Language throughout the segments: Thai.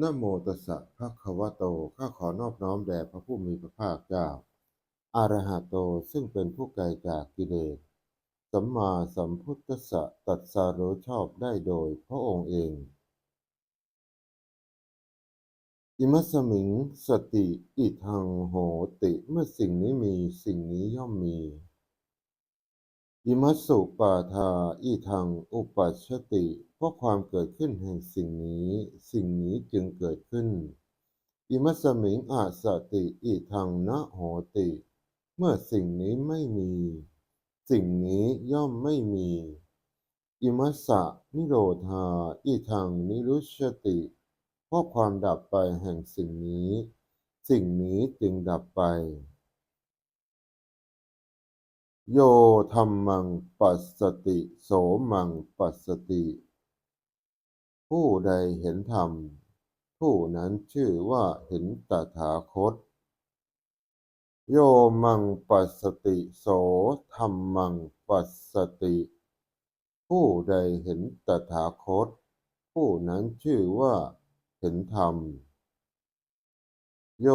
นะโมตัสสะภะคะวะโต ข้าขอนอบน้อมแด่พระผู้มีพระภาคเจ้าอะรหะโต ซึ่งเป็นผู้ไกลจากกิเลส สัมมาสัมพุทธัสสะตัดสรู้ชอบได้โดยพระองค์เอง อิมัสมิงสติอิทังโหติ เมื่อสิ่งนี้มีสิ่งนี้ย่อมมี อิมัสสุปาทาอิทังอุปัชติ ราะความเกิดขึ้นแห่งสิ่งนี้ สิ่งนี้จึงเกิดขึ้น อิมัสมิงอาสติอิทังนะโหติ เมื่อสิ่งนี้ไม่มี สิ่งนี้ย่อมไม่มี อิมัสสะนิโรธาอิทังนิรุชติเพราะความดับไปแห่งสิ่งนี้ สิ่งนี้จึงดับไป โยธรรมังปัสสติ โสมังปัสสติ ผู้ใดเห็นธรรม ผู้นั้นชื่อว่าเห็นตถาคต โยมังปัสสติโสธรรมังปัสสติ ผู้ใดเห็นตถาคต ผู้นั้นชื่อว่าเห็นธรรม โย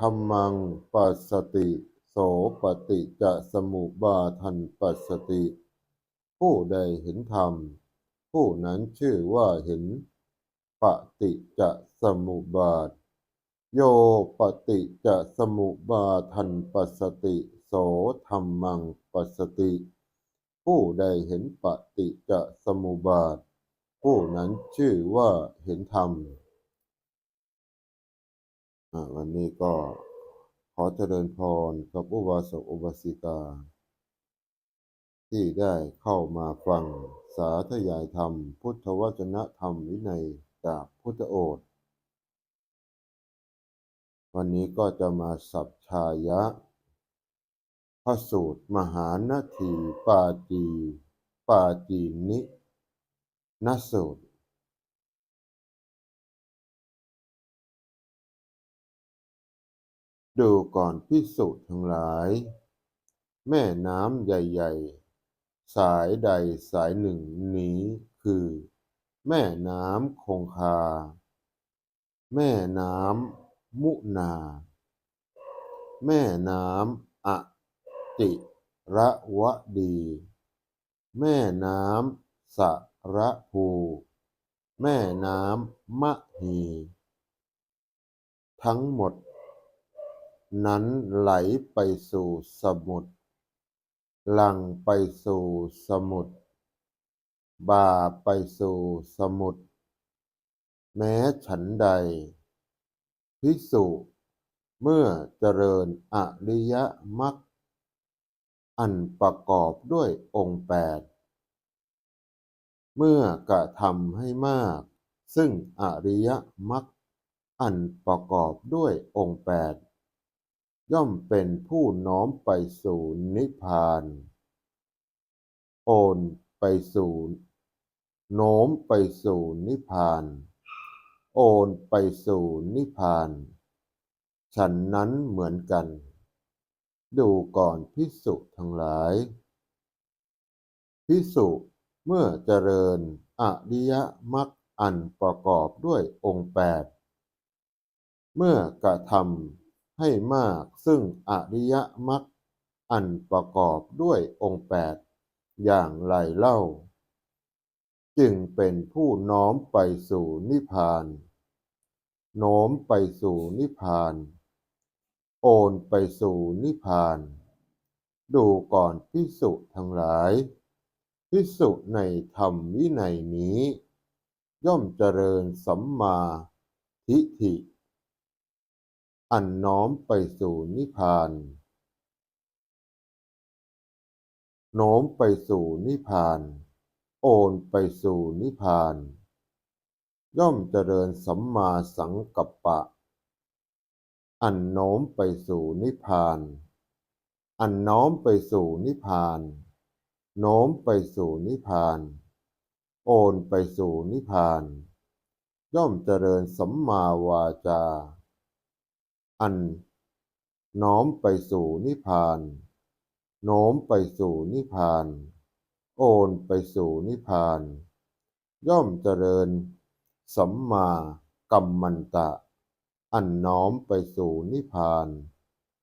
ธรรมังปัสสติโสปฏิจจสมุบาทันปัสสติ ผู้ใดเห็นธรรม ผู้นั้นชื่อว่าเห็นปฏิจจสมุปบาท โยปฏิจจสมุปบาทันปัสติโสธรรมังปัสติ ผู้ใดเห็นปฏิจจสมุปบาท ผู้นั้นชื่อว่าเห็นธรรมวันนี้ก็ขอเจริญพรกับอุบาสกอุบาสิกา ที่ได้เข้ามาฟังสาธยายธรรม พุทธวจนะธรรมวินัยจากพุทธโอษฐ์วันนี้ก็จะมาสับชายะ พระสูตรมหานาทีปาจีปาจีนินสูตร ดูก่อนพิสุทั้งหลาย แม่น้ำใหญ่ ๆ สายใดสายหนึ่งนี้คือ แม่น้ำคงคา แม่น้ำมุนา แม่น้ำอติระวดี แม่น้ำสระภู แม่น้ำมะฮี ทั้งหมด นั้นไหลไปสู่สมุทร หลังไปสู่สมุทรบ่าไปสู่สมุทรแม้ฉันใด ภิกษุ เมื่อเจริญอริยมรรคอันประกอบด้วยองค์แปดเมื่อกระทำให้มาก ซึ่งอริยมรรคอันประกอบด้วยองค์แปด ย่อมเป็นผู้น้อมไปสู่นิพพาน โอนไปสู่โน้มไปสู่นิพพาน โอนไปสู่นิพพาน ฉันนั้นเหมือนกัน ดูก่อนพิสุทั้งหลาย พิสุเมื่อเจริญอริยมรรคอันประกอบด้วยองค์แปด เมื่อกระทำ ให้มากซึ่งอริยมรรคอันประกอบด้วยองค์แปดอย่างไรเล่า จึงเป็นผู้น้อมไปสู่นิพพาน โน้มไปสู่นิพพาน โอนไปสู่นิพพาน ดูก่อนพิสุทั้งหลาย พิสุในธรรมวินัยนี้ ย่อมเจริญสัมมาทิฏฐิ อันน้อมไปสู่นิพพาน โน้มไปสู่นิพพาน โอนไปสู่นิพพาน ย่อมเจริญสัมมาสังกัปปะ อันโน้มไปสู่นิพพาน อันน้อมไปสู่นิพพาน โน้มไปสู่นิพพาน โอนไปสู่นิพพาน ย่อมเจริญสัมมาวาจา อันน้อมไปสู่นิพพาน โน้มไปสู่นิพพาน โอนไปสู่นิพพาน ย่อมเจริญ สัมมากัมมันตะ อันน้อมไปสู่นิพพาน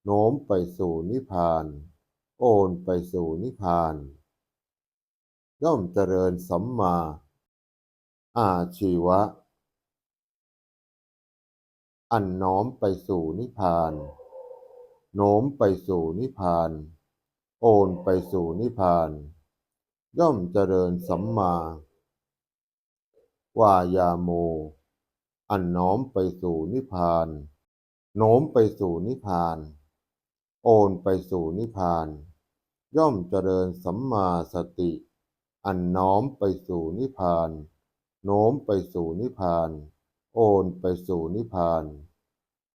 โน้มไปสู่นิพพาน โอนไปสู่นิพพาน ย่อมเจริญสัมมา อาชีวะ อันน้อมไปสู่นิพพาน โน้มไปสู่นิพพาน โอนไปสู่นิพพาน ย่อมเจริญสัมมาวายาโม อันน้อมไปสู่นิพพาน โน้มไปสู่นิพพาน โอนไปสู่นิพพาน ย่อมเจริญสัมมาสติ อันน้อมไปสู่นิพพาน โน้มไปสู่นิพพาน โอนไปสู่นิพพาน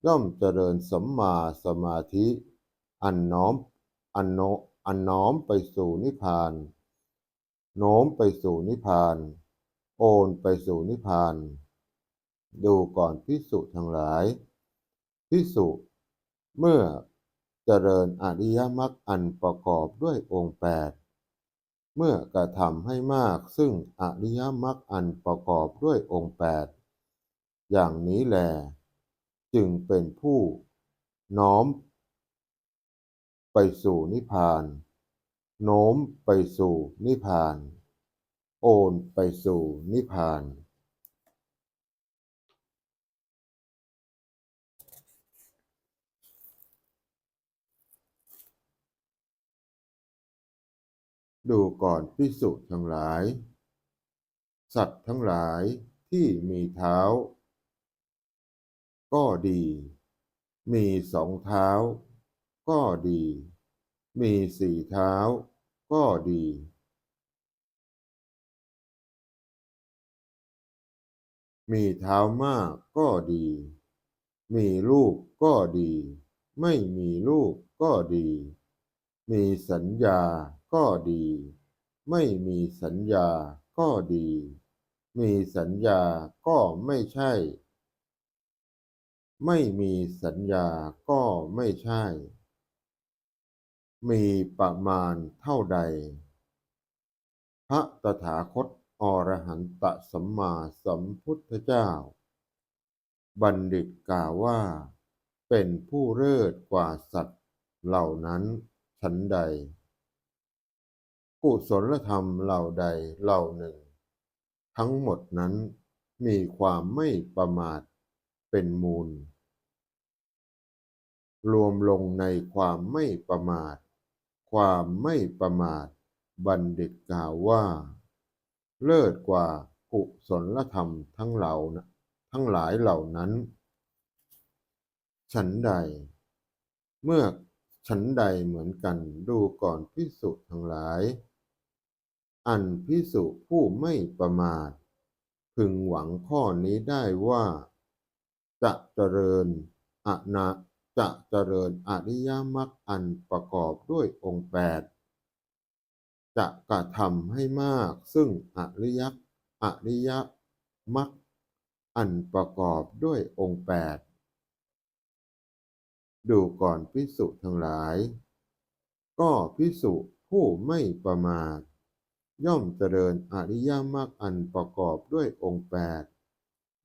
ย่อมเจริญสัมมาสมาธิอันน้อมอันโนอันน้อมไปสู่นิพพาน โน้มไปสู่นิพพาน โอนไปสู่นิพพาน ดูก่อนพิสุทั้งหลาย พิสุเมื่อเจริญอริยมรรคอันประกอบด้วยองค์แปดเมื่อกระทำให้มากซึ่งอริยมรรคอันประกอบด้วยองค์แปดอย่างนี้แหละ จึงเป็นผู้น้อมไปสู่นิพพาน โน้มไปสู่นิพพาน โอนไปสู่นิพพาน ดูก่อนพิสุทั้งหลาย สัตว์ทั้งหลายที่มีเท้า ก็ดี มีสองเท้า ก็ดี มีสี่เท้า ก็ดี มีเท้ามากก็ดี มีลูกก็ดี ไม่มีลูกก็ดี มีสัญญาก็ดี ไม่มีสัญญาก็ดี มีสัญญาก็ไม่ใช่ ไม่มีสัญญาก็ไม่ใช่ มีประมาณเท่าใด พระตถาคตอรหันตสัมมาสัมพุทธเจ้า บัณฑิตกล่าวว่า เป็นผู้เลิศกว่าสัตว์เหล่านั้นฉันใด กุศลธรรมเหล่าใดเหล่าหนึ่ง ทั้งหมดนั้นมีความไม่ประมาท เป็นมูล รวมลงในความไม่ประมาท ความไม่ประมาท บัณฑิตกล่าวว่า เลิศกว่ากุศลธรรมทั้งเหล่านะทั้งหลายเหล่านั้น ฉันใด เมื่อฉันใดเหมือนกันดูก่อนพิสุทั้งหลาย อันพิสุผู้ไม่ประมาท พึงหวังข้อนี้ได้ว่า จะเจริญอนาจะเจริญอริยมรรคอันประกอบด้วยองค์แปดจะกระทำให้มากซึ่งอริยอริยมรรคอันประกอบด้วยองค์แปดดูก่อนพิสุทั้งหลาย ก็พิสุผู้ไม่ประมาท ย่อมเจริญอริยมรรคอันประกอบด้วยองค์แปด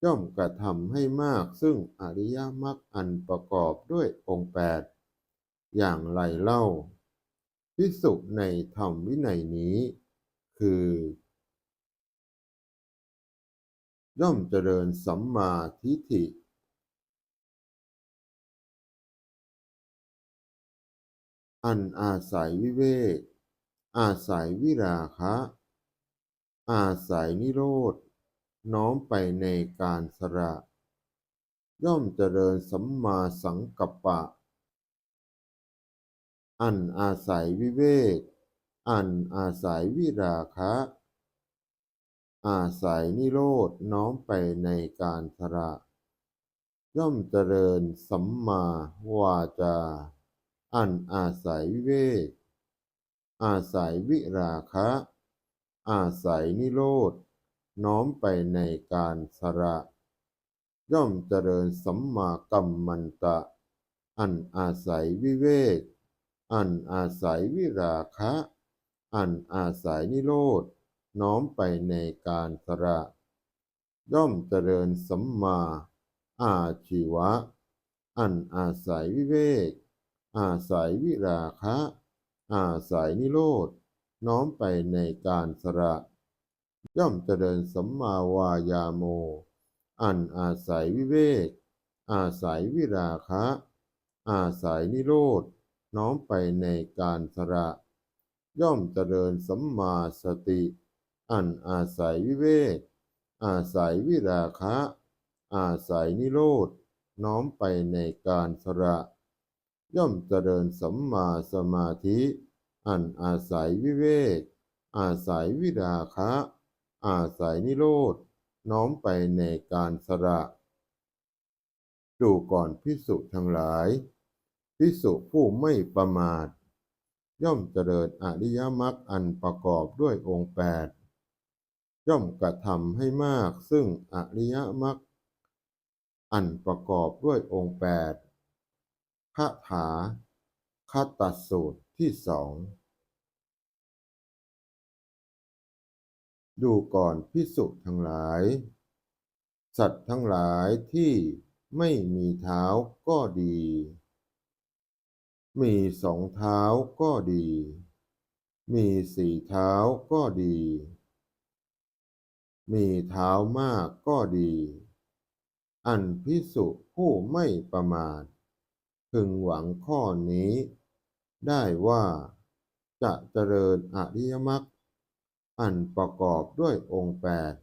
ย่อมกระทำให้มากซึ่งอริยมรรคอันประกอบด้วยองค์แปดอย่างไรเล่าพิสุในธรรมวินัยนี้ คือ ย่อมเจริญสัมมาทิฏฐิ อันอาศัยวิเวก อาศัยวิราคะ อาศัยนิโรธ น้อมไปในการสละย่อมเจริญสัมมาสังกัปปะ อันอาศัยวิเวก อันอาศัยวิราคะ อาศัยนิโรธน้อมไปในการสละย่อมเจริญสัมมาวาจา อันอาศัยวิเวก อาศัยวิราคะ อาศัยนิโรธ น้อมไปในการสละย่อมเจริญสัมมากัมมันตะ อันอาศัยวิเวก อันอาศัยวิราคะ อันอาศัยนิโรธน้อมไปในการสละย่อมเจริญสัมมา อาชีวะ อันอาศัยวิเวก อาศัยวิราคะ อาศัยนิโรธน้อมไปในการสละ ย่อมเจริญสัมมาวายาโม อันอาศัยวิเวก อาศัยวิราคะ อาศัยนิโรธน้อมไปในการสละย่อมเจริญสัมมาสติ อันอาศัยวิเวก อาศัยวิราคะ อาศัยนิโรธน้อมไปในการสละย่อมเจริญสัมมาสมาธิ อันอาศัยวิเวก อาศัยวิราคะ อาศัยนิโรธน้อมไปในการสละดูก่อนพิสุทั้งหลายพิสุผู้ไม่ประมาท ย่อมเจริญอริยมรรคอันประกอบด้วยองค์แปดย่อมกระทำให้มากซึ่งอริยมรรคอันประกอบด้วยองค์แปดคาถาคาตัดสูตรที่สอง ดูก่อนพิสุทั้งหลาย สัตว์ทั้งหลายที่ไม่มีเท้าก็ดี มีสองเท้าก็ดี มีสี่เท้าก็ดี มีเท้ามากก็ดี อันพิสุผู้ไม่ประมาทพึงหวังข้อนี้ ได้ว่าจะเจริญอริยมรรค อันประกอบด้วยองค์แปด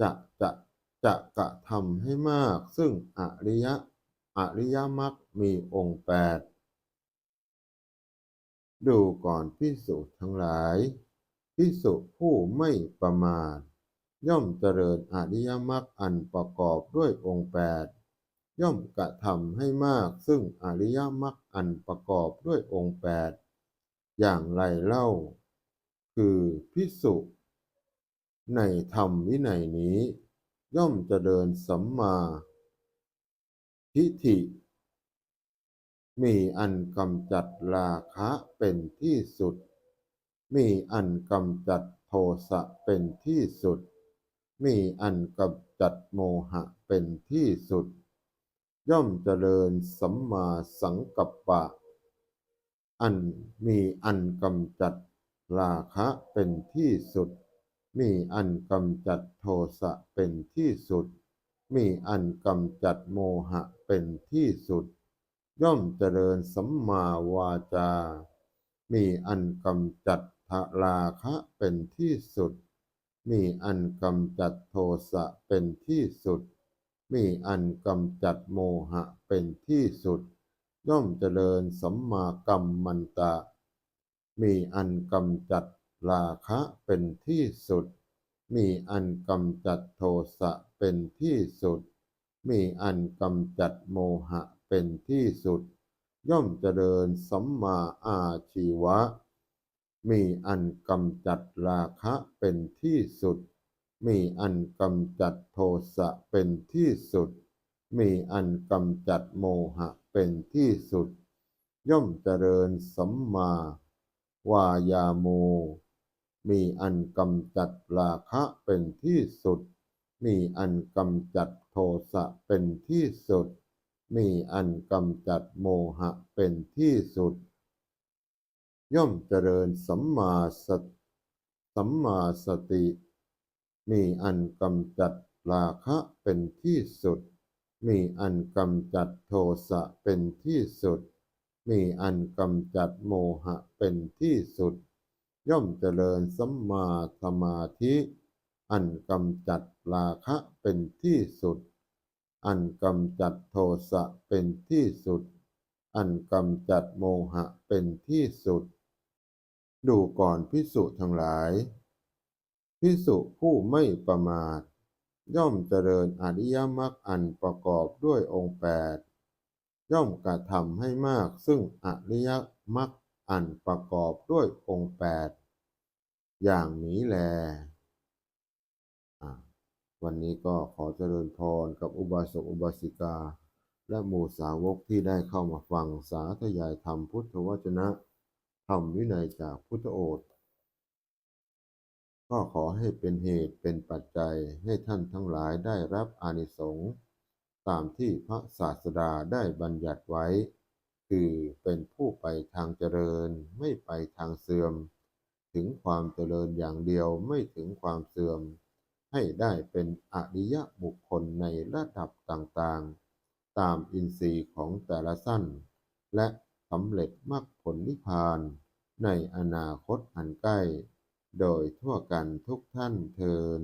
จะจะจะกระทำให้มาก ซึ่งอริยะอริยมรรคมีองค์แปดดูก่อนพิสุทั้งหลายพิสุผู้ไม่ประมาทย่อมเจริญอริยมรรคอันประกอบด้วยองค์แปดย่อมกระทำให้มาก ซึ่งอริยมรรคอันประกอบด้วยองค์แปดอย่างไรเล่า คือพิสุในธรรมวินัยนี้ ย่อมจะเจริญสัมมาทิฏฐิ มีอันกำจัดราคะเป็นที่สุด มีอันกำจัดโทสะเป็นที่สุด มีอันกำจัดโมหะเป็นที่สุด ย่อมเจริญสัมมาสังกัปปะ อันมีอันกำจัด ราคะเป็นที่สุด มีอันกำจัดโทสะเป็นที่สุด มีอันกำจัดโมหะเป็นที่สุด ย่อมเจริญสัมมาวาจา มีอันกำจัดทะราคะเป็นที่สุด มีอันกำจัดโทสะเป็นที่สุด มีอันกำจัดโมหะเป็นที่สุด ย่อมเจริญสัมมากัมมันตะ มีอันกำจัดราคะเป็นที่สุด มีอันกำจัดโทสะเป็นที่สุด มีอันกำจัดโมหะเป็นที่สุด ย่อมเจริญสัมมาอาชีวะ มีอันกำจัดราคะเป็นที่สุด มีอันกำจัดโทสะเป็นที่สุด มีอันกำจัดโมหะเป็นที่สุด ย่อมเจริญสัมมา วายาโม มีอันกำจัดราคะเป็นที่สุด มีอันกำจัดโทสะเป็นที่สุด มีอันกำจัดโมหะเป็นที่สุด ย่อมเจริญสัมมาสตสัมมาสติ มีอันกำจัดราคะเป็นที่สุด มีอันกำจัดโทสะเป็นที่สุด มีอันกำจัดโมหะเป็นที่สุด ย่อมเจริญสัมมาสมาธิ อันกำจัดราคะเป็นที่สุด อันกำจัดโทสะเป็นที่สุด อันกำจัดโมหะเป็นที่สุด ดูก่อนพิสุทั้งหลาย พิสุผู้ไม่ประมาท ย่อมเจริญอริยมรรคอันประกอบด้วยองค์แปด ย่อมกระทำให้มาก ซึ่งอริยมรรคอันประกอบด้วยองค์แปดอย่างนี้แล วันนี้ก็ขอเจริญพรกับอุบาสกอุบาสิกา และหมู่สาวกที่ได้เข้ามาฟังสาธยายธรรมพุทธวจนะ ธรรมวินัยจากพุทธโอษก็ขอให้เป็นเหตุเป็นปัจจัยให้ท่านทั้งหลายได้รับอานิสงส์ ตามที่พระศาสดาได้บัญญัติไว้ คือเป็นผู้ไปทางเจริญไม่ไปทางเสื่อม ถึงความเจริญอย่างเดียวไม่ถึงความเสื่อม ให้ได้เป็นอริยบุคคลในระดับต่างๆ ตามอินทรีย์ของแต่ละสั้น และสำเร็จมรรคผลนิพพาน ในอนาคตอันใกล้ โดยทั่วกันทุกท่านเทิน